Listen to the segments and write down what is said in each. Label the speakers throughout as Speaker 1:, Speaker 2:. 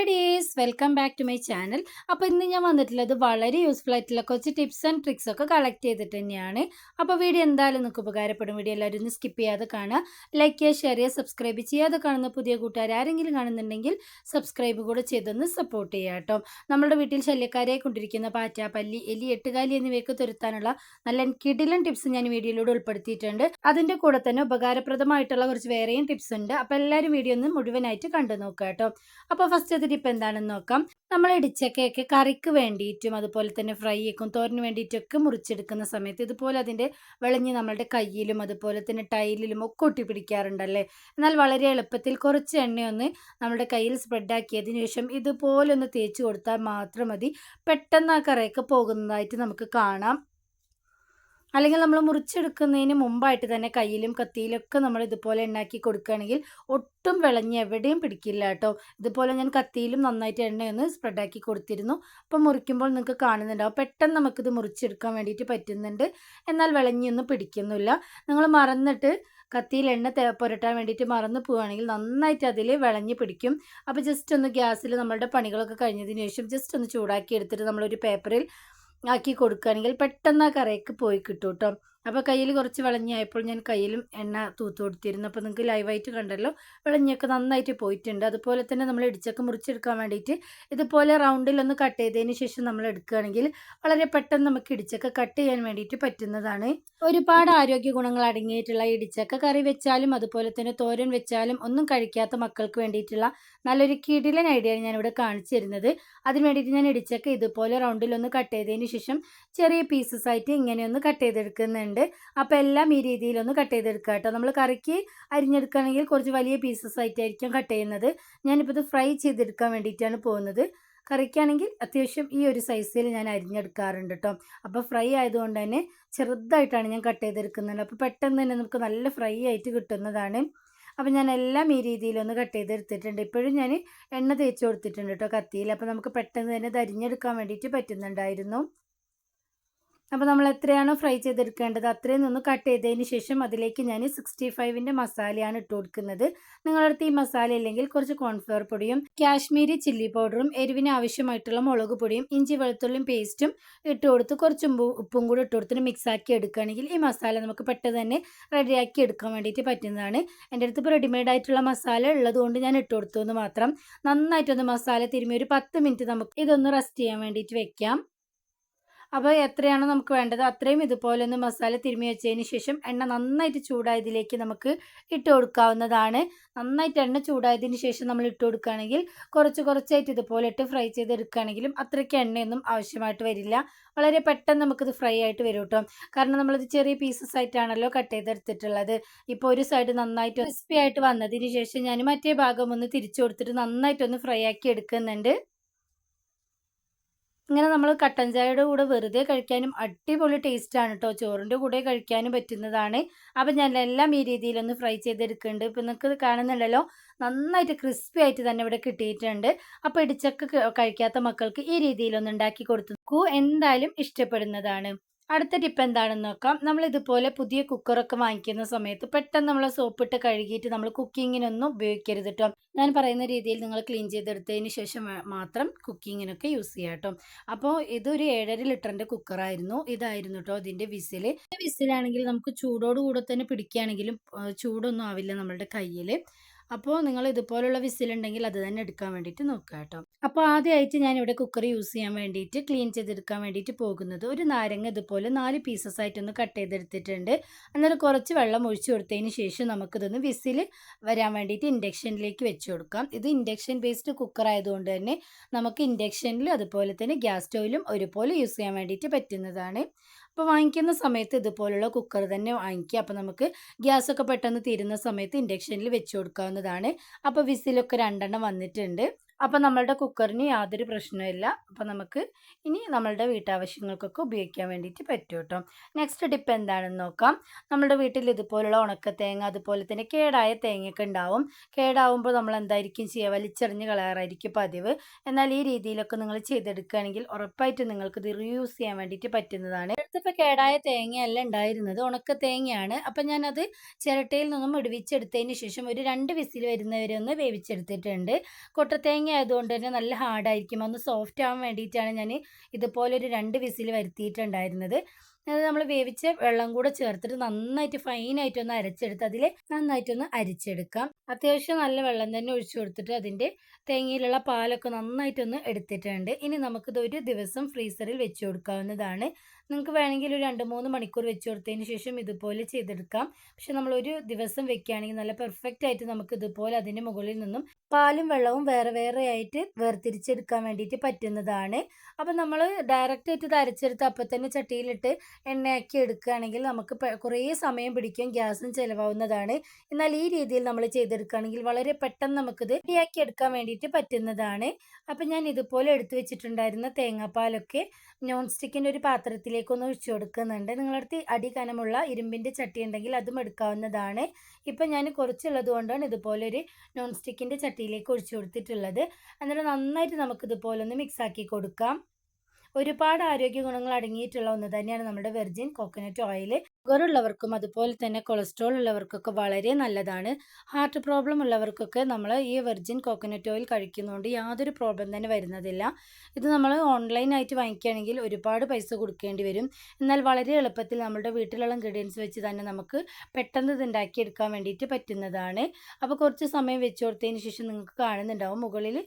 Speaker 1: Hi dears welcome back to my channel അപ്പോൾ ഇന്ന് ഞാൻ വന്നിട്ടുള്ളത് വളരെ യൂസ്ഫുൾ ആയിട്ടുള്ള കുറച്ച് ടിപ്സ് ആൻഡ് ട്രിക്സ് ഒക്കെ കളക്ട് ചെയ്തിട്ട് തന്നെയാണ്. അപ്പോൾ വീഡിയോ എന്തായാലും നിങ്ങൾക്ക് ഉപകാരപ്പെടും. വീഡിയോ എല്ലാവരും ഒന്ന് സ്കിപ്പ് ചെയ്യാതെ കാണുക. ലൈക്ക് ചെയ്യുക ഷെയർ ചെയ്യുക സബ്സ്ക്രൈബ് ചെയ്യാതെ കാണുന്ന പുതിയ കൂട്ടുകാർ ആരെങ്കിലും കാണുന്നുണ്ടെങ്കിൽ സബ്സ്ക്രൈബ് കൂടെ ചെയ്തൊന്ന് സപ്പോർട്ട് ചെയ്യുക കേട്ടോ. നമ്മുടെ വീട്ടിൽ ശല്യക്കാരെ കൊണ്ടിരിക്കുന്ന പാറ്റ പല്ലി എലി എട്ടുകാലി എന്നിവയൊക്കെ തുരുത്താനുള്ള നല്ല കിടിലൻ ടിപ്സ് ഞാൻ വീഡിയോയിലൂടെ ഉൾപ്പെടുത്തിയിട്ടുണ്ട്. അതിന്റെ കൂടെ തന്നെ ഉപകാരപ്രദമായിട്ടുള്ള കുറച്ച് വേറെയും ടിപ്സ് ഉണ്ട്. അപ്പോൾ എല്ലാവരും വീഡിയോ ഒന്ന് മുഴുവനായിട്ട് കണ്ടു നോക്കുക കേട്ടോ. അപ്പോൾ ഫസ്റ്റ് ടിപ്പ് എന്താണെന്ന് നോക്കാം. നമ്മൾ ഇടിച്ചക്കയൊക്കെ കറിക്ക് വേണ്ടിയിട്ടും അതുപോലെ തന്നെ ഫ്രൈക്കും തോരന് വേണ്ടിയിട്ടൊക്കെ മുറിച്ചെടുക്കുന്ന സമയത്ത് ഇതുപോലെ അതിന്റെ വിളഞ്ഞ് നമ്മളുടെ കയ്യിലും അതുപോലെ തന്നെ ടൈലിലും ഒക്കെ ഒട്ടി പിടിക്കാറുണ്ടല്ലേ എന്നാൽ വളരെ എളുപ്പത്തിൽ കുറച്ച് എണ്ണയൊന്ന് നമ്മുടെ കയ്യിൽ സ്പ്രെഡാക്കിയതിന് ശേഷം ഇതുപോലെ ഒന്ന് തേച്ച് കൊടുത്താൽ മാത്രം മതി. പെട്ടെന്ന് ആ കറിയൊക്കെ പോകുന്നതായിട്ട് നമുക്ക് കാണാം. അല്ലെങ്കിൽ നമ്മൾ മുറിച്ചെടുക്കുന്നതിന് മുമ്പായിട്ട് തന്നെ കയ്യിലും കത്തിയിലൊക്കെ നമ്മൾ ഇതുപോലെ ഉണ്ടാക്കി കൊടുക്കുകയാണെങ്കിൽ ഒട്ടും വിളഞ്ഞ് എവിടെയും പിടിക്കില്ല കേട്ടോ. ഇതുപോലെ ഞാൻ കത്തിയിലും നന്നായിട്ട് എണ്ണയൊന്ന് സ്പ്രെഡാക്കി കൊടുത്തിരുന്നു. അപ്പം മുറിക്കുമ്പോൾ നിങ്ങൾക്ക് കാണുന്നുണ്ടാവും പെട്ടെന്ന് നമുക്കിത് മുറിച്ചെടുക്കാൻ വേണ്ടിയിട്ട് പറ്റുന്നുണ്ട്. എന്നാൽ വിളഞ്ഞൊന്നും പിടിക്കുന്നില്ല. നിങ്ങൾ മറന്നിട്ട് കത്തിയിൽ എണ്ണ പുരട്ടാൻ വേണ്ടിയിട്ട് മറന്നു പോവുകയാണെങ്കിൽ നന്നായിട്ട് അതിൽ വിളഞ്ഞ് പിടിക്കും. അപ്പോൾ ജസ്റ്റ് ഒന്ന് ഗ്യാസിൽ നമ്മളുടെ പണികളൊക്കെ കഴിഞ്ഞതിന് ശേഷം ജസ്റ്റ് ഒന്ന് ചൂടാക്കി എടുത്തിട്ട് നമ്മളൊരു പേപ്പറിൽ ആക്കി കൊടുക്കുകയാണെങ്കിൽ പെട്ടെന്ന് ആ കറിയൊക്കെ പോയി കിട്ടും കേട്ടോ അപ്പോൾ കയ്യിൽ കുറച്ച് വിളഞ്ഞായപ്പോൾ ഞാൻ കയ്യിലും എണ്ണ തൂത്ത് കൊടുത്തിരുന്നു. അപ്പോൾ നിങ്ങൾക്ക് ലൈവായിട്ട് കണ്ടല്ലോ വിളഞ്ഞൊക്കെ നന്നായിട്ട് പോയിട്ടുണ്ട്. അതുപോലെ തന്നെ നമ്മൾ ഇടിച്ചൊക്കെ മുറിച്ചെടുക്കാൻ വേണ്ടിയിട്ട് ഇതുപോലെ റൗണ്ടിലൊന്ന് കട്ട് ചെയ്തതിന് ശേഷം നമ്മൾ എടുക്കുകയാണെങ്കിൽ വളരെ പെട്ടെന്ന് നമുക്ക് ഇടിച്ചൊക്കെ കട്ട് ചെയ്യാൻ വേണ്ടിയിട്ട് പറ്റുന്നതാണ്. ഒരുപാട് ആരോഗ്യ ഗുണങ്ങൾ അടങ്ങിയിട്ടുള്ള ഇടിച്ചക്ക കറി വെച്ചാലും അതുപോലെ തന്നെ തോരൻ വെച്ചാലും ഒന്നും കഴിക്കാത്ത മക്കൾക്ക് വേണ്ടിയിട്ടുള്ള നല്ലൊരു കിടിലൻ ഐഡിയയാണ് ഞാനിവിടെ കാണിച്ചു തരുന്നത്. അതിന് വേണ്ടിയിട്ട് ഞാൻ ഇടിച്ചക്ക ഇതുപോലെ റൗണ്ടിലൊന്ന് കട്ട് ചെയ്തതിന് ശേഷം ചെറിയ പീസസ് ആയിട്ട് ഇങ്ങനെ ഒന്ന് കട്ട് ചെയ്തെടുക്കുന്നുണ്ട് ഉണ്ട് അപ്പോൾ എല്ലാം ഈ രീതിയിലൊന്ന് കട്ട് ചെയ്തെടുക്കുക കേട്ടോ നമ്മൾ കറിക്ക് അരിഞ്ഞെടുക്കുകയാണെങ്കിൽ കുറച്ച് വലിയ പീസസ് ആയിട്ടായിരിക്കും കട്ട് ചെയ്യുന്നത്. ഞാനിപ്പോൾ ഇത് ഫ്രൈ ചെയ്തെടുക്കാൻ വേണ്ടിയിട്ടാണ് പോകുന്നത്. കറിക്കാണെങ്കിൽ അത്യാവശ്യം ഈ ഒരു സൈസിൽ ഞാൻ അരിഞ്ഞെടുക്കാറുണ്ട് കേട്ടോ അപ്പോൾ ഫ്രൈ ആയതുകൊണ്ട് തന്നെ ചെറുതായിട്ടാണ് ഞാൻ കട്ട് ചെയ്തെടുക്കുന്നത്. അപ്പോൾ പെട്ടെന്ന് തന്നെ നമുക്ക് നല്ല ഫ്രൈ ആയിട്ട് കിട്ടുന്നതാണ്. അപ്പോൾ ഞാൻ എല്ലാം ഈ രീതിയിലൊന്ന് കട്ട് ചെയ്തെടുത്തിട്ടുണ്ട്. ഇപ്പോഴും ഞാൻ എണ്ണ തേച്ച് കൊടുത്തിട്ടുണ്ട് കേട്ടോ കത്തിയിൽ. അപ്പോൾ നമുക്ക് പെട്ടെന്ന് തന്നെ ഇത് അരിഞ്ഞെടുക്കാൻ വേണ്ടിയിട്ട് പറ്റുന്നുണ്ടായിരുന്നു. അപ്പോൾ നമ്മൾ എത്രയാണോ ഫ്രൈ ചെയ്തെടുക്കേണ്ടത് അത്രയും നിന്ന് കട്ട് ചെയ്തതിന് ശേഷം അതിലേക്ക് ഞാൻ സിക്സ്റ്റി ഫൈവിന്റെ മസാലയാണ് ഇട്ട് കൊടുക്കുന്നത്. നിങ്ങളടുത്ത് ഈ മസാല ഇല്ലെങ്കിൽ കുറച്ച് കോൺഫ്ലവർ പൊടിയും കാശ്മീരി ചില്ലി പൗഡറും എരിവിന് ആവശ്യമായിട്ടുള്ള മുളക് പൊടിയും ഇഞ്ചി വെളുത്തുള്ളിയും പേസ്റ്റും ഇട്ട് കൊടുത്ത് കുറച്ച് ഉപ്പും കൂടി ഇട്ട് കൊടുത്തിട്ട് മിക്സ് ആക്കി എടുക്കുകയാണെങ്കിൽ ഈ മസാല നമുക്ക് പെട്ടെന്ന് തന്നെ റെഡിയാക്കി എടുക്കാൻ വേണ്ടിയിട്ട് പറ്റുന്നതാണ്. എന്റെ അടുത്ത് ഇപ്പോൾ റെഡിമെയ്ഡ് ആയിട്ടുള്ള മസാല ഉള്ളതുകൊണ്ട് ഞാൻ ഇട്ട് കൊടുത്തു എന്ന് മാത്രം. നന്നായിട്ടൊന്ന് മസാല തിരുമ്മി ഒരു പത്ത് മിനിറ്റ് നമുക്ക് ഇതൊന്ന് റെസ്റ്റ് ചെയ്യാൻ വേണ്ടിയിട്ട് വെക്കാം. അപ്പോൾ എത്രയാണോ നമുക്ക് വേണ്ടത് അത്രയും ഇതുപോലെ ഒന്ന് മസാല തിരുമ്മി വെച്ചതിന് ശേഷം എണ്ണ നന്നായിട്ട് ചൂടായതിലേക്ക് നമുക്ക് ഇട്ട് കൊടുക്കാവുന്നതാണ്. നന്നായിട്ട് എണ്ണ ചൂടായതിന് ശേഷം നമ്മൾ ഇട്ട് കൊടുക്കുകയാണെങ്കിൽ കുറച്ച് കുറച്ചായിട്ട് ഇതുപോലെ ഇട്ട് ഫ്രൈ ചെയ്തെടുക്കുകയാണെങ്കിലും അത്രയ്ക്ക് എണ്ണയൊന്നും ആവശ്യമായിട്ട് വരില്ല. വളരെ പെട്ടെന്ന് നമുക്കിത് ഫ്രൈ ആയിട്ട് വരും കേട്ടോ. കാരണം നമ്മളിത് ചെറിയ പീസസ് ആയിട്ടാണല്ലോ കട്ട് ചെയ്തെടുത്തിട്ടുള്ളത്. ഇപ്പോൾ ഒരു സൈഡ് നന്നായിട്ട് ക്രിസ്പി ആയിട്ട് വന്നതിന് ശേഷം ഞാൻ മറ്റേ ഭാഗം ഒന്ന് തിരിച്ചു കൊടുത്തിട്ട് നന്നായിട്ടൊന്ന് ഫ്രൈ ആക്കി എടുക്കുന്നുണ്ട്. ഇങ്ങനെ നമ്മൾ കട്ടൻ ചായയുടെ കൂടെ വെറുതെ കഴിക്കാനും അടിപൊളി ടേസ്റ്റ് ആണ് കേട്ടോ ചോറിന്റെ കൂടെ കഴിക്കാനും പറ്റുന്നതാണ്. അപ്പം ഞാൻ എല്ലാം ഈ രീതിയിലൊന്ന് ഫ്രൈ ചെയ്തെടുക്കുന്നുണ്ട്. ഇപ്പം നിങ്ങൾക്ക് കാണുന്നുണ്ടല്ലോ. നന്നായിട്ട് ക്രിസ്പി ആയിട്ട് തന്നെ ഇവിടെ കിട്ടിയിട്ടുണ്ട്. അപ്പോൾ ഇടിച്ചക്ക കഴിക്കാത്ത മക്കൾക്ക് ഈ രീതിയിലൊന്ന് ഉണ്ടാക്കി കൊടുത്തു എന്തായാലും ഇഷ്ടപ്പെടുന്നതാണ്. അടുത്ത ടിപ്പ് എന്താണെന്ന് നോക്കാം. നമ്മൾ ഇതുപോലെ പുതിയ കുക്കറൊക്കെ വാങ്ങിക്കുന്ന സമയത്ത് പെട്ടെന്ന് നമ്മൾ സോപ്പിട്ട് കഴുകിയിട്ട് നമ്മൾ കുക്കിങ്ങിനൊന്നും ഉപയോഗിക്കരുത് കേട്ടോ ഞാൻ പറയുന്ന രീതിയിൽ നിങ്ങൾ ക്ലീൻ ചെയ്തെടുത്തതിന് ശേഷം മാത്രം കുക്കിങ്ങിനൊക്കെ യൂസ് ചെയ്യാം കേട്ടോ അപ്പോൾ ഇതൊരു ഏഴര ലിറ്ററിന്റെ കുക്കറായിരുന്നു ഇതായിരുന്നു കേട്ടോ ഇതിന്റെ വിസിൽ വിസിലാണെങ്കിൽ നമുക്ക് ചൂടോടുകൂടെ തന്നെ പിടിക്കുകയാണെങ്കിലും ചൂടൊന്നും ആവില്ല നമ്മളുടെ കയ്യിൽ അപ്പോൾ നിങ്ങൾ ഇതുപോലുള്ള വിസിലുണ്ടെങ്കിൽ അത് തന്നെ എടുക്കാൻ വേണ്ടിയിട്ട് നോക്കുക കേട്ടോ. അപ്പോൾ ആദ്യമായിട്ട് ഞാൻ ഇവിടെ കുക്കർ യൂസ് ചെയ്യാൻ വേണ്ടിയിട്ട് ക്ലീൻ ചെയ്തെടുക്കാൻ വേണ്ടിയിട്ട് പോകുന്നത് ഒരു നാരങ്ങ ഇതുപോലെ നാല് പീസസ് ആയിട്ടൊന്ന് കട്ട് ചെയ്തെടുത്തിട്ടുണ്ട്. അന്നേരം കുറച്ച് വെള്ളം ഒഴിച്ചു കൊടുത്തതിന് ശേഷം നമുക്കിതൊന്ന് വിസിൽ വരാൻ വേണ്ടിയിട്ട് ഇൻഡക്ഷനിലേക്ക് വെച്ച് കൊടുക്കാം. ഇത് ഇൻഡക്ഷൻ ബേസ്ഡ് കുക്കർ ആയതുകൊണ്ട് തന്നെ നമുക്ക് ഇൻഡക്ഷനിലും അതുപോലെ തന്നെ ഗ്യാസ് സ്റ്റൗവിലും ഒരുപോലെ യൂസ് ചെയ്യാൻ വേണ്ടിയിട്ട് പറ്റുന്നതാണ്. അപ്പോൾ വാങ്ങിക്കുന്ന സമയത്ത് ഇതുപോലുള്ള കുക്കർ തന്നെ വാങ്ങിക്കുക. അപ്പോൾ നമുക്ക് ഗ്യാസൊക്കെ പെട്ടെന്ന് തീരുന്ന സമയത്ത് ഇൻഡക്ഷനിൽ വെച്ച് കൊടുക്കാവുന്നതാണ്. അപ്പോൾ വിസിലൊക്കെ രണ്ടെണ്ണം വന്നിട്ടുണ്ട്. അപ്പോൾ നമ്മളുടെ കുക്കറിന് യാതൊരു പ്രശ്നമില്ല അപ്പോൾ നമുക്ക് ഇനി നമ്മളുടെ വീട്ടാവശ്യങ്ങൾക്കൊക്കെ ഉപയോഗിക്കാൻ വേണ്ടിയിട്ട് പറ്റും കേട്ടോ നെക്സ്റ്റ് ടിപ്പ് എന്താണെന്ന് നോക്കാം. നമ്മുടെ വീട്ടിൽ ഇതുപോലുള്ള ഉണക്ക തേങ്ങ അതുപോലെ തന്നെ കേടായ തേങ്ങയൊക്കെ ഉണ്ടാവും. കേടാവുമ്പോൾ നമ്മൾ എന്തായിരിക്കും ചെയ്യുക? വലിച്ചെറിഞ്ഞ് കളയാറായിരിക്കും പതിവ്. എന്നാൽ ഈ രീതിയിലൊക്കെ നിങ്ങൾ ചെയ്തെടുക്കുകയാണെങ്കിൽ ഉറപ്പായിട്ട് നിങ്ങൾക്ക് ഇത് റീയൂസ് ചെയ്യാൻ വേണ്ടിയിട്ട് പറ്റുന്നതാണ്. അടുത്തിപ്പോൾ കേടായ തേങ്ങയല്ല ഉണ്ടായിരുന്നത്. ഉണക്ക തേങ്ങയാണ് അപ്പം ഞാനത് ചിരട്ടയിൽ നിന്നും ഇടിവിച്ചെടുത്തതിന് ശേഷം ഒരു രണ്ട് വിസിൽ വരുന്നവരെ ഒന്ന് വേവിച്ചെടുത്തിട്ടുണ്ട്. കൊട്ടത്തേങ്ങ തേങ്ങ ആയതുകൊണ്ട് തന്നെ നല്ല ഹാർഡായിരിക്കും ഒന്ന് സോഫ്റ്റ് ആവാൻ വേണ്ടിയിട്ടാണ് ഞാൻ ഇതുപോലെ ഒരു രണ്ട് വിസിൽ വരുത്തിയിട്ടുണ്ടായിരുന്നത്. അത് നമ്മൾ വേവിച്ച വെള്ളം കൂടെ ചേർത്തിട്ട് നന്നായിട്ട് ഫൈനായിട്ടൊന്ന് അരച്ചെടുത്ത് അതിൽ നന്നായിട്ടൊന്ന് അരിച്ചെടുക്കാം. അത്യാവശ്യം നല്ല വെള്ളം തന്നെ ഒഴിച്ചു കൊടുത്തിട്ട് അതിന്റെ തേങ്ങയിലുള്ള പാലൊക്കെ നന്നായിട്ടൊന്ന് എടുത്തിട്ടുണ്ട്. ഇനി നമുക്കിത് ഒരു ദിവസം ഫ്രീസറിൽ വെച്ച് കൊടുക്കാവുന്നതാണ്. നിങ്ങൾക്ക് വേണമെങ്കിൽ ഒരു രണ്ട് മൂന്ന് മണിക്കൂർ വെച്ച് കൊടുത്തതിന് ശേഷം ഇതുപോലെ ചെയ്തെടുക്കാം. പക്ഷെ നമ്മൾ ഒരു ദിവസം വെക്കുകയാണെങ്കിൽ നല്ല പെർഫെക്റ്റ് ആയിട്ട് നമുക്ക് ഇതുപോലെ അതിന്റെ മുകളിൽ നിന്നും പാലും വെള്ളവും വേറെ വേറെ ആയിട്ട് വേർതിരിച്ചെടുക്കാൻ വേണ്ടിയിട്ട് പറ്റുന്നതാണ്. അപ്പം നമ്മൾ ഡയറക്റ്റ് ആയിട്ട് ഇത് അരച്ചെടുത്ത് അപ്പം തന്നെ ചട്ടിയിലിട്ട് എണ്ണയാക്കി എടുക്കുകയാണെങ്കിൽ നമുക്ക് കുറേ സമയം പിടിക്കും ഗ്യാസും ചിലവാകുന്നതാണ്. എന്നാൽ ഈ രീതിയിൽ നമ്മൾ ചെയ്തെടുക്കുകയാണെങ്കിൽ വളരെ പെട്ടെന്ന് നമുക്കിത് റെഡിയാക്കി എടുക്കാൻ വേണ്ടിയിട്ട് പറ്റുന്നതാണ്. അപ്പം ഞാൻ ഇതുപോലെ എടുത്തു വെച്ചിട്ടുണ്ടായിരുന്ന തേങ്ങാപ്പാലൊക്കെ നോൺ സ്റ്റിക്കിന്റെ ഒരു പാത്രത്തിലേക്കൊന്ന് ഒഴിച്ചു കൊടുക്കുന്നുണ്ട്. നിങ്ങളടുത്ത് അടി കനമുള്ള ഇരുമ്പിന്റെ ചട്ടി ഉണ്ടെങ്കിൽ അതും എടുക്കാവുന്നതാണ്. ഇപ്പം ഞാൻ കുറച്ചുള്ളത് കൊണ്ടാണ് ഇതുപോലെ ഒരു നോൺ സ്റ്റിക്കിന്റെ ചട്ടിയിലേക്ക് ഒഴിച്ചു കൊടുത്തിട്ടുള്ളത്. എന്നിട്ട് നന്നായിട്ട് നമുക്കിതുപോലെ ഒന്ന് മിക്സാക്കി കൊടുക്കാം. ഒരുപാട് ആരോഗ്യ ഗുണങ്ങൾ അടങ്ങിയിട്ടുള്ള ഒന്ന് തന്നെയാണ് നമ്മുടെ വെർജിൻ കോക്കനട്ട് ഓയിൽ ഷുഗർ ഉള്ളവർക്കും അതുപോലെ തന്നെ കൊളസ്ട്രോൾ ഉള്ളവർക്കൊക്കെ വളരെ നല്ലതാണ്. ഹാർട്ട് പ്രോബ്ലം ഉള്ളവർക്കൊക്കെ നമ്മൾ ഈ വെർജിൻ കോക്കനട്ട് ഓയിൽ കഴിക്കുന്നതുകൊണ്ട് യാതൊരു പ്രോബ്ലം തന്നെ വരുന്നതില്ല. ഇത് നമ്മൾ ഓൺലൈനായിട്ട് വാങ്ങിക്കുകയാണെങ്കിൽ ഒരുപാട് പൈസ കൊടുക്കേണ്ടി വരും. എന്നാൽ വളരെ എളുപ്പത്തിൽ നമ്മുടെ വീട്ടിലുള്ള ഇൻഗ്രീഡിയൻസ് വെച്ച് തന്നെ നമുക്ക് പെട്ടെന്ന് ഇത് ഉണ്ടാക്കിയെടുക്കാൻ വേണ്ടിയിട്ട് പറ്റുന്നതാണ്. അപ്പോൾ കുറച്ച് സമയം വെച്ച് കൊടുത്തതിന് ശേഷം നിങ്ങൾക്ക് കാണുന്നുണ്ടാവും. മുകളിൽ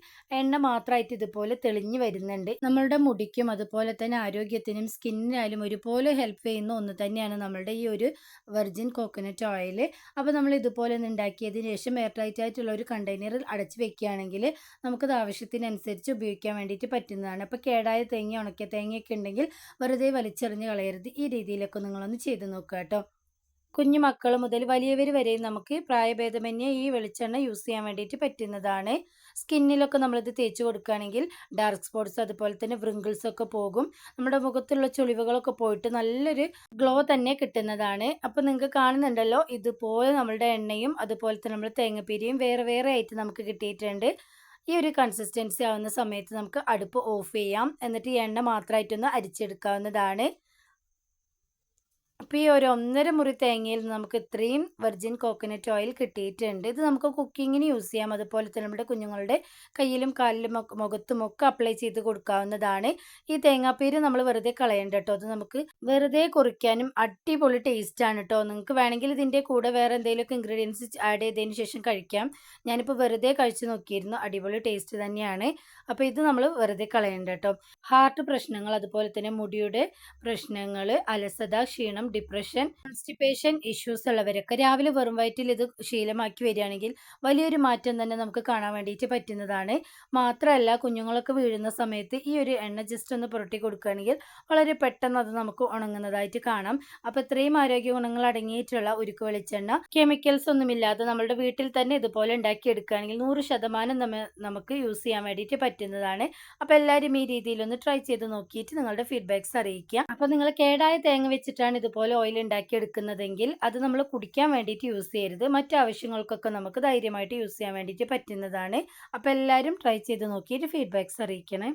Speaker 1: എണ്ണ മാത്രമായിട്ട് ഇതുപോലെ തെളിഞ്ഞു വരുന്നുണ്ട്. നമ്മളുടെ മുടിക്കും അതുപോലെ തന്നെ ആരോഗ്യത്തിനും സ്കിന്നിനായാലും ഒരുപോലെ ഹെൽപ്പ് ചെയ്യുന്ന ഒന്ന് തന്നെയാണ് നമ്മളുടെ ഈ ഒരു വെർജിൻ കോക്കനട്ട് ഓയിൽ അപ്പോൾ നമ്മൾ ഇതുപോലെ ഒന്ന് ഉണ്ടാക്കിയതിന് ശേഷം എയർ ടൈറ്റ് ആയിട്ടുള്ള ഒരു കണ്ടെയ്നറിൽ അടച്ച് വെക്കുകയാണെങ്കിൽ നമുക്കത് ആവശ്യത്തിനനുസരിച്ച് ഉപയോഗിക്കാൻ വേണ്ടിയിട്ട് പറ്റുന്നതാണ്. അപ്പോൾ കേടായ തേങ്ങ ഉണക്കിയ തേങ്ങയൊക്കെ ഉണ്ടെങ്കിൽ വെറുതെ വലിച്ചെറിഞ്ഞ് കളയരുത്. ഈ രീതിയിലൊക്കെ നിങ്ങളൊന്ന് ചെയ്ത് നോക്കുക കേട്ടോ. കുഞ്ഞു മക്കൾ മുതൽ വലിയവർ വരെയും നമുക്ക് പ്രായഭേദമന്യേ ഈ വെളിച്ചെണ്ണ യൂസ് ചെയ്യാൻ വേണ്ടിയിട്ട് പറ്റുന്നതാണ്. സ്കിന്നിലൊക്കെ നമ്മളിത് തേച്ച് കൊടുക്കുകയാണെങ്കിൽ ഡാർക്ക് സ്പോട്ട്സ് അതുപോലെ തന്നെ വ്രിങ്കിൾസ് ഒക്കെ പോകും. നമ്മുടെ മുഖത്തുള്ള ചുളിവുകളൊക്കെ പോയിട്ട് നല്ലൊരു ഗ്ലോ തന്നെ കിട്ടുന്നതാണ്. അപ്പോൾ നിങ്ങൾക്ക് കാണുന്നുണ്ടല്ലോ ഇതുപോലെ നമ്മളുടെ എണ്ണയും അതുപോലെ തന്നെ നമ്മൾ തേങ്ങപ്പീരിയും വേറെ വേറെ ആയിട്ട് നമുക്ക് കിട്ടിയിട്ടുണ്ട്. ഈ ഒരു കൺസിസ്റ്റൻസി ആവുന്ന സമയത്ത് നമുക്ക് അടുപ്പ് ഓഫ് ചെയ്യാം. എന്നിട്ട് ഈ എണ്ണ മാത്രമായിട്ടൊന്ന് അരിച്ചെടുക്കാവുന്നതാണ്. അപ്പോൾ ഈ ഒരു ഒന്നര മുറി തേങ്ങയിൽ നിന്ന് നമുക്ക് ഇത്രയും വെർജിൻ കോക്കനട്ട് ഓയിൽ കിട്ടിയിട്ടുണ്ട്. ഇത് നമുക്ക് കുക്കിങ്ങിന് യൂസ് ചെയ്യാം. അതുപോലെ തന്നെ നമ്മുടെ കുഞ്ഞുങ്ങളുടെ കയ്യിലും കാലിലും മുഖത്തും ഒക്കെ അപ്ലൈ ചെയ്ത് കൊടുക്കാവുന്നതാണ്. ഈ തേങ്ങാപ്പീര് നമ്മൾ വെറുതെ കളയണ്ട കേട്ടോ അത് നമുക്ക് വെറുതെ കുറിക്കാനും അടിപൊളി ടേസ്റ്റ് ആണ് കേട്ടോ നിങ്ങൾക്ക് വേണമെങ്കിൽ ഇതിന്റെ കൂടെ വേറെ എന്തെങ്കിലുമൊക്കെ ഇൻഗ്രീഡിയൻസ് ആഡ് ചെയ്തതിന് ശേഷം കഴിക്കാം. ഞാനിപ്പോൾ വെറുതെ കഴിച്ച് നോക്കിയിരുന്നു. അടിപൊളി ടേസ്റ്റ് തന്നെയാണ്. അപ്പോൾ ഇത് നമ്മൾ വെറുതെ കളയണ്ട കേട്ടോ ഹാർട്ട് പ്രശ്നങ്ങൾ അതുപോലെ തന്നെ മുടിയുടെ പ്രശ്നങ്ങൾ അലസത ക്ഷീണം ഡിപ്രഷൻ കോൺസ്റ്റിപ്പേഷൻ ഇഷ്യൂസ് ഉള്ളവരൊക്കെ രാവിലെ വെറും വയറ്റിൽ ഇത് ശീലമാക്കി വരികയാണെങ്കിൽ വലിയൊരു മാറ്റം തന്നെ നമുക്ക് കാണാൻ വേണ്ടിയിട്ട് പറ്റുന്നതാണ്. മാത്രമല്ല കുഞ്ഞുങ്ങളൊക്കെ വീഴുന്ന സമയത്ത് ഈ ഒരു എണ്ണ ജസ്റ്റ് ഒന്ന് പുരട്ടി കൊടുക്കുകയാണെങ്കിൽ വളരെ പെട്ടെന്ന് അത് നമുക്ക് ഉണങ്ങുന്നതായിട്ട് കാണാം. അപ്പോൾ ഇത്രയും ആരോഗ്യ ഗുണങ്ങൾ അടങ്ങിയിട്ടുള്ള ഉരുക്ക് വെളിച്ചെണ്ണ കെമിക്കൽസ് ഒന്നുമില്ലാതെ നമ്മുടെ വീട്ടിൽ തന്നെ ഇതുപോലെ ഉണ്ടാക്കിയെടുക്കുകയാണെങ്കിൽ നൂറ് ശതമാനം നമുക്ക് യൂസ് ചെയ്യാൻ വേണ്ടിയിട്ട് പറ്റുന്നതാണ്. അപ്പോൾ എല്ലാവരും ഈ രീതിയിലൊന്ന് ട്രൈ ചെയ്ത് നോക്കിയിട്ട് നിങ്ങളുടെ ഫീഡ്ബാക്ക്സ് അറിയിക്കുക. അപ്പോൾ നിങ്ങൾ കേടായ തേങ്ങ വെച്ചിട്ടാണ് ഇതുപോലെ ഇതുപോലെ ഓയിൽ ഉണ്ടാക്കിയെടുക്കുന്നതെങ്കിൽ അത് നമ്മൾ കുടിക്കാൻ വേണ്ടിയിട്ട് യൂസ് ചെയ്യരുത്. മറ്റു ആവശ്യങ്ങൾക്കൊക്കെ നമുക്ക് ധൈര്യമായിട്ട് യൂസ് ചെയ്യാൻ വേണ്ടിയിട്ട് പറ്റുന്നതാണ്. അപ്പോൾ എല്ലാവരും ട്രൈ ചെയ്ത് നോക്കിയിട്ട് ഫീഡ്ബാക്ക്സ് അറിയിക്കണേ.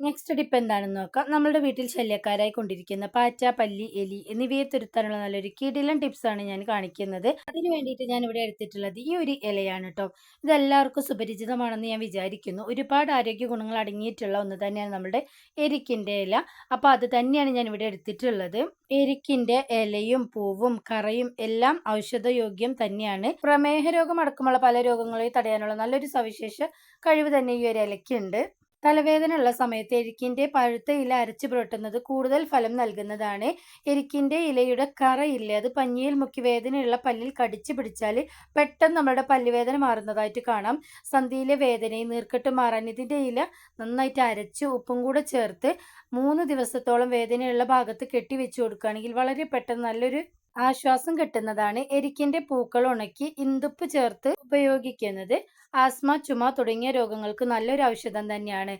Speaker 1: നെക്സ്റ്റ് ടിപ്പ് എന്താണെന്ന് നോക്കാം. നമ്മുടെ വീട്ടിൽ ശല്യക്കാരായി കൊണ്ടിരിക്കുന്ന പാറ്റ പല്ലി എലി എന്നിവയെ തുരുത്താനുള്ള നല്ലൊരു കിടിലൻ ടിപ്സാണ് ഞാൻ കാണിക്കുന്നത്. അതിന് വേണ്ടിയിട്ട് ഞാൻ ഇവിടെ എടുത്തിട്ടുള്ളത് ഈ ഒരു ഇലയാണ് കേട്ടോ ഇതെല്ലാവർക്കും സുപരിചിതമാണെന്ന് ഞാൻ വിചാരിക്കുന്നു. ഒരുപാട് ആരോഗ്യ ഗുണങ്ങൾ അടങ്ങിയിട്ടുള്ള ഒന്ന് തന്നെയാണ് നമ്മുടെ എരിക്കിന്റെ ഇല. അപ്പോൾ അത് തന്നെയാണ് ഞാൻ ഇവിടെ എടുത്തിട്ടുള്ളത്. എരിക്കിന്റെ ഇലയും പൂവും കറയും എല്ലാം ഔഷധയോഗ്യം തന്നെയാണ്. പ്രമേഹ രോഗം അടക്കമുള്ള പല രോഗങ്ങളെയും തടയാനുള്ള നല്ലൊരു സവിശേഷ കഴിവ് തന്നെ ഈ ഒരു ഇലയ്ക്കുണ്ട്. തലവേദന ഉള്ള സമയത്ത് എരിക്കിന്റെ പഴുത്ത ഇല അരച്ചു പുരട്ടുന്നത് കൂടുതൽ ഫലം നൽകുന്നതാണ്. എരിക്കിന്റെ ഇലയുടെ കറയില്ലേ അത് പഞ്ഞിയിൽ മുക്കി വേദനയുള്ള പല്ലിൽ കടിച്ചു പിടിച്ചാൽ പെട്ടെന്ന് നമ്മുടെ പല്ലുവേദന മാറുന്നതായിട്ട് കാണാം. സന്ധിയിലെ വേദനയും നീർക്കെട്ട് മാറാൻ ഇതിന്റെ ഇല നന്നായിട്ട് അരച്ച് ഉപ്പും കൂടെ ചേർത്ത് മൂന്ന് ദിവസത്തോളം വേദനയുള്ള ഭാഗത്ത് കെട്ടി വെച്ച് കൊടുക്കുകയാണെങ്കിൽ വളരെ പെട്ടെന്ന് നല്ലൊരു ആശ്വാസം കിട്ടുന്നതാണ് എരിക്കിന്റെ പൂക്കൾ ഉണക്കി ഇന്തുപ്പ് ചേർത്ത് ഉപയോഗിക്കുന്നത്. ആസ്മ ചുമ തുടങ്ങിയ രോഗങ്ങൾക്ക് നല്ലൊരു ഔഷധം തന്നെയാണ്.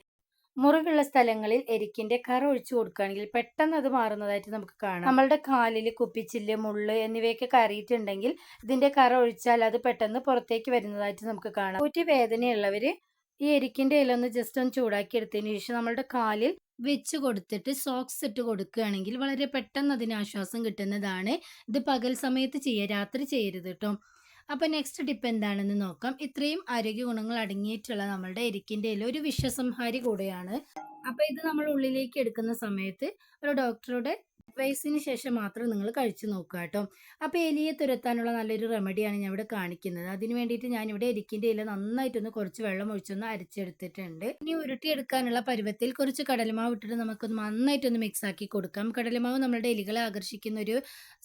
Speaker 1: മുറിവുള്ള സ്ഥലങ്ങളിൽ എരിക്കിന്റെ കറ ഒഴിച്ചു കൊടുക്കുകയാണെങ്കിൽ പെട്ടെന്ന് അത് മാറുന്നതായിട്ട് നമുക്ക് കാണാം. നമ്മളുടെ കാലിൽ കുപ്പിച്ചില്ല് മുള്ള് എന്നിവയൊക്കെ കറിയിട്ടുണ്ടെങ്കിൽ ഇതിന്റെ കറ ഒഴിച്ചാൽ അത് പെട്ടെന്ന് പുറത്തേക്ക് വരുന്നതായിട്ട് നമുക്ക് കാണാം. കൂറ്റി വേദനയുള്ളവര് ഈ എരിക്കിന്റെ ഇല ഒന്ന് ജസ്റ്റ് ഒന്ന് ചൂടാക്കി എടുത്തതിന് ശേഷം നമ്മളുടെ കാലിൽ വെച്ച് കൊടുത്തിട്ട് സോക്സ് ഇട്ട് കൊടുക്കുകയാണെങ്കിൽ വളരെ പെട്ടെന്ന് അതിന് ആശ്വാസം കിട്ടുന്നതാണ്. ഇത് പകൽ സമയത്ത് ചെയ്യുക രാത്രി ചെയ്യരുത് കേട്ടോ അപ്പോൾ നെക്സ്റ്റ് ടിപ്പ് എന്താണെന്ന് നോക്കാം. ഇത്രയും ആരോഗ്യ ഗുണങ്ങൾ അടങ്ങിയിട്ടുള്ള നമ്മളുടെ എരിക്കിന്റെ ഇല ഒരു വിശ്വസംഹാരി കൂടെയാണ്. അപ്പോൾ ഇത് നമ്മൾ ഉള്ളിലേക്ക് എടുക്കുന്ന സമയത്ത് ഒരു ഡോക്ടറുടെ അഡ്വൈസിന് ശേഷം മാത്രം നിങ്ങൾ കഴിച്ചു നോക്കുക കേട്ടോ. അപ്പോൾ എലിയെ തുരത്താനുള്ള നല്ലൊരു റെമഡിയാണ് ഞാൻ ഇവിടെ കാണിക്കുന്നത്. അതിന് വേണ്ടിയിട്ട് ഞാനിവിടെ എരിക്കിന്റെ ഇല നന്നായിട്ടൊന്ന് കുറച്ച് വെള്ളം ഒഴിച്ചൊന്ന് അരച്ചെടുത്തിട്ടുണ്ട്. ഇനി ഉരുട്ടിയെടുക്കാനുള്ള പരുവത്തിൽ കുറച്ച് കടലമാവ് ഇട്ടിട്ട് നമുക്കൊന്ന് നന്നായിട്ടൊന്ന് മിക്സ് ആക്കി കൊടുക്കാം. കടലമാവ് നമ്മളുടെ എലികളെ ആകർഷിക്കുന്ന ഒരു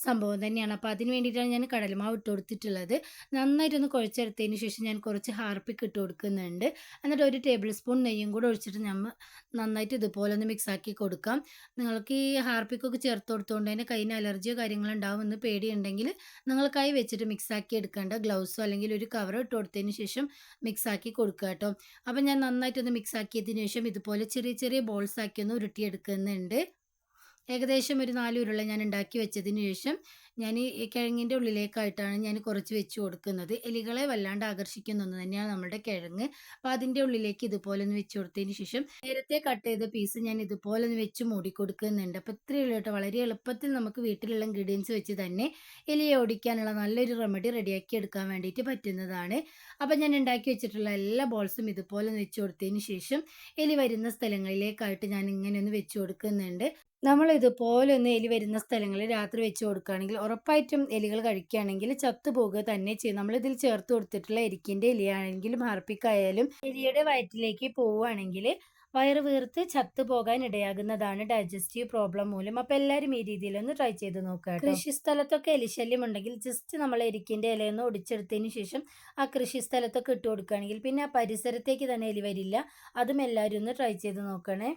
Speaker 1: സംഭവം തന്നെയാണ്. അപ്പോൾ അതിന് വേണ്ടിയിട്ടാണ് ഞാൻ കടലമാവ് ഇട്ട് കൊടുത്തിട്ടുള്ളത്. നന്നായിട്ടൊന്ന് കുഴച്ചെടുത്തതിന് ശേഷം ഞാൻ കുറച്ച് ഹാർപ്പിക്ക് ഇട്ട് കൊടുക്കുന്നുണ്ട്. എന്നിട്ട് ഒരു ടേബിൾ സ്പൂൺ നെയ്യും കൂടെ ഒഴിച്ചിട്ട് നമ്മൾ നന്നായിട്ട് ഇതുപോലെ ഒന്ന് മിക്സ് ആക്കി കൊടുക്കാം. നിങ്ങൾക്ക് ഈ ഹാർപ്പിക്കൊക്കെ ചേർത്ത് കൊടുത്തുകൊണ്ട് തന്നെ കയ്യിന് അലർജിയോ കാര്യങ്ങളോ ഉണ്ടാവുമെന്ന് പേടിയുണ്ടെങ്കിൽ നിങ്ങൾ കൈ വെച്ചിട്ട് മിക്സാക്കി എടുക്കേണ്ട ഗ്ലൗസോ അല്ലെങ്കിൽ ഒരു കവറോ ഇട്ട് കൊടുത്തതിന് ശേഷം മിക്സാക്കി കൊടുക്കുക കേട്ടോ. അപ്പം ഞാൻ നന്നായിട്ടൊന്ന് മിക്സ് ആക്കിയതിന് ശേഷം ഇതുപോലെ ചെറിയ ചെറിയ ബോൾസ് ആക്കി ഒന്ന് ഉരുട്ടിയെടുക്കുന്നുണ്ട്. ഏകദേശം ഒരു നാല് ഉരുള ഞാൻ ഉണ്ടാക്കി വെച്ചതിന് ശേഷം ഞാൻ ഈ കിഴങ്ങിന്റെ ഉള്ളിലേക്കായിട്ടാണ് ഞാൻ കുറച്ച് വെച്ച് കൊടുക്കുന്നത്. എലികളെ വല്ലാണ്ട് ആകർഷിക്കുന്ന ഒന്ന് തന്നെയാണ് നമ്മുടെ കിഴങ്ങ്. അപ്പോൾ അതിന്റെ ഉള്ളിലേക്ക് ഇതുപോലെ ഒന്ന് വെച്ച് കൊടുത്തതിന് ശേഷം നേരത്തെ കട്ട് ചെയ്ത പീസ് ഞാൻ ഇതുപോലെ ഒന്ന് വെച്ച് മൂടി കൊടുക്കുന്നുണ്ട്. അപ്പോൾ ഇത്രയുള്ള കേട്ടോ. വളരെ എളുപ്പത്തിൽ നമുക്ക് വീട്ടിലുള്ള ഇൻഗ്രീഡിയൻസ് വെച്ച് തന്നെ എലിയെ ഓടിക്കാനുള്ള നല്ലൊരു റെമഡി റെഡിയാക്കി എടുക്കാൻ വേണ്ടിയിട്ട് പറ്റുന്നതാണ്. അപ്പോൾ ഞാൻ ഉണ്ടാക്കി വെച്ചിട്ടുള്ള എല്ലാ ബോൾസും ഇതുപോലെ ഒന്ന് വെച്ച് കൊടുത്തതിന് ശേഷം എലി വരുന്ന സ്ഥലങ്ങളിലേക്കായിട്ട് ഞാൻ ഇങ്ങനെ ഒന്ന് വെച്ച് കൊടുക്കുന്നുണ്ട്. നമ്മൾ ഒന്ന് എലി വരുന്ന സ്ഥലങ്ങളിൽ രാത്രി വെച്ച് കൊടുക്കുകയാണെങ്കിൽ ഉറപ്പായിട്ടും എലികൾ കഴിക്കുകയാണെങ്കിൽ ചത്തുപോകുക തന്നെ ചെയ്യും. നമ്മളിതിൽ ചേർത്ത് കൊടുത്തിട്ടുള്ള എരിക്കിന്റെ എലിയാണെങ്കിലും ഹാർപ്പിക്കായാലും എലിയുടെ വയറ്റിലേക്ക് പോവുകയാണെങ്കിൽ വയറ് വീർത്ത് ചത്തു പോകാൻ ഇടയാകുന്നതാണ് ഡൈജസ്റ്റീവ് പ്രോബ്ലം മൂലം. അപ്പൊ എല്ലാവരും ഈ രീതിയിലൊന്ന് ട്രൈ ചെയ്ത് നോക്കുക കൃഷി സ്ഥലത്തൊക്കെ എലിശല്യം ഉണ്ടെങ്കിൽ ജസ്റ്റ് നമ്മൾ എരിക്കിന്റെ ഇലയൊന്ന് ഒടിച്ചെടുത്തതിന് ശേഷം ആ കൃഷി സ്ഥലത്തൊക്കെ ഇട്ട് കൊടുക്കുകയാണെങ്കിൽ പിന്നെ ആ പരിസരത്തേക്ക് തന്നെ എലി വരില്ല. അതും എല്ലാവരും ഒന്ന് ട്രൈ ചെയ്ത് നോക്കണേ.